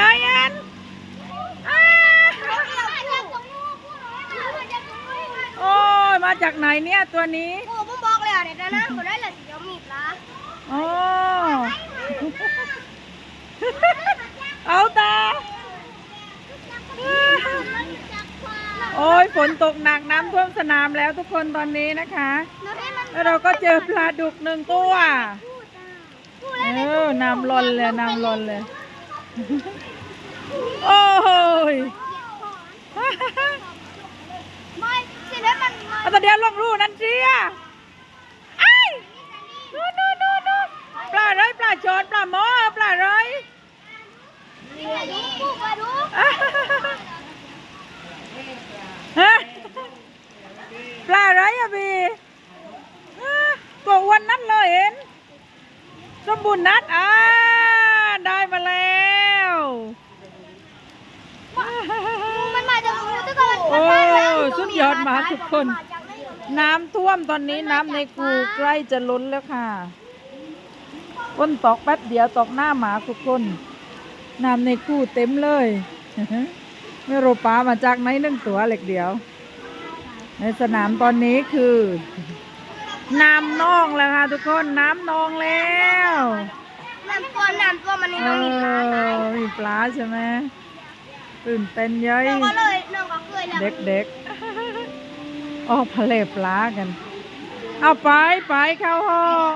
น้อยอันอ้าโอ้ยมาจากไหนเนี่ยตัวนี้โอ้ผมบอกเลยอะเดี๋ยวนะผมได้เลยเดี๋ยวมีดละโอ้ เอาตา โอ้ยฝนตกหนักน้ำท่วมสนามแล้วทุกคนตอนนี้นะคะ แล้วเราก็เจอปลาดุกหนึ่งตัว เออน้ำล้นเลยน้ำล้นเลย โอ้ยไม่สิแล้วมันเอาแต่เดียวลงรูนั่นเจียไอ้ายนู่นนู่นนู่นนู่นปลาไรปลาชอนปลาหมอปลาไรมาดูกูมาดูฮะปลาไรอะบีฮะตัวอ้วันนั้นเลยเห็น สมบูรณ์นัดอ่าได้มาแล้ว มันมาจากงูทุกคน โอ้สุดยอดมากทุกคน น้ำท่วมตอนนี้น้ำในกูใกล้จะล้นแล้วค่ะก้นตอกแป๊บเดียวตอกหน้าหมาทุกคนน้ำในกูเต็มเลยไม่รู้ปลามาจากไหนหนึ่งตัวเล็กเดียว ในสนามตอนนี้คือ น้ำนองแล้วค่ะ ทุกคนน้ำนองแล้วน้ำตัวน้ำตัวมันนี่เอน้องมีปลาตายอมีปลาใช่ไหม ตื่นเต้นเย้ยน้องก็เลยน้องก็เคยแล้วเด็กๆออกทะเลปลากัน เอาไปไปเข้าห้อง